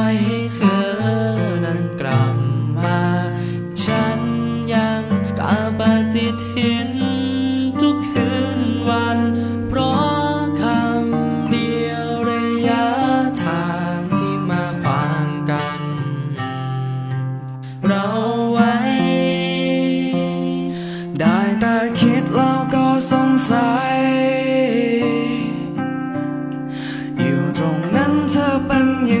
ย ฏิทินทุกคืนวัน เพราะคำเดียวระยะทางที่มาขวางกัน เราไว้ ได้แต่คิดแล้วก็สงสัย อยู่ตรงนั้นเธอเป็นย่าง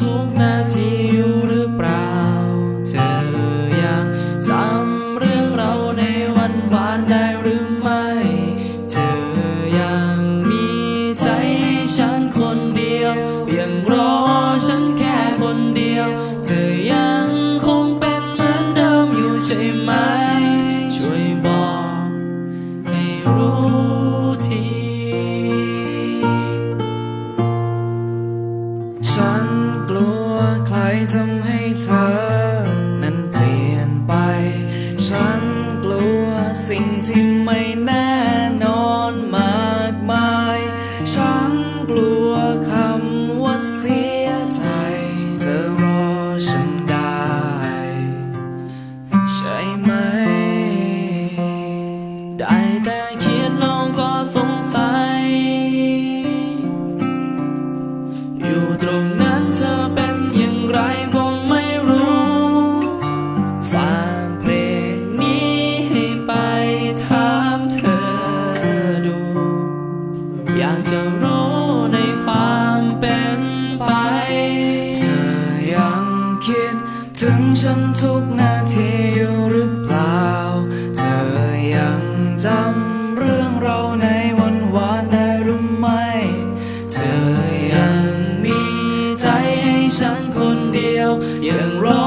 ทุกนาทีอยู่หรือเปล่า เธอยังจำเรื่องเราในวันวานได้หรือไม่ เธอยังมีใจให้ฉันคนเดียว ยังรอฉันแค่คนเดียว เธอยังคงเป็นเหมือนเดิมอยู่ใช่ไหม ลัวใครทำให้เธอ นั้นเปลี่ยนไป ฉันกลัวสิ่งที่ไม่แน่นอน ทุกนาทีอยู่หรือเปล่า เธอยังจำเรื่องเราในวันหวานได้หรือไม่ เธอยังมีใจให้ฉันคนเดียวยังรอ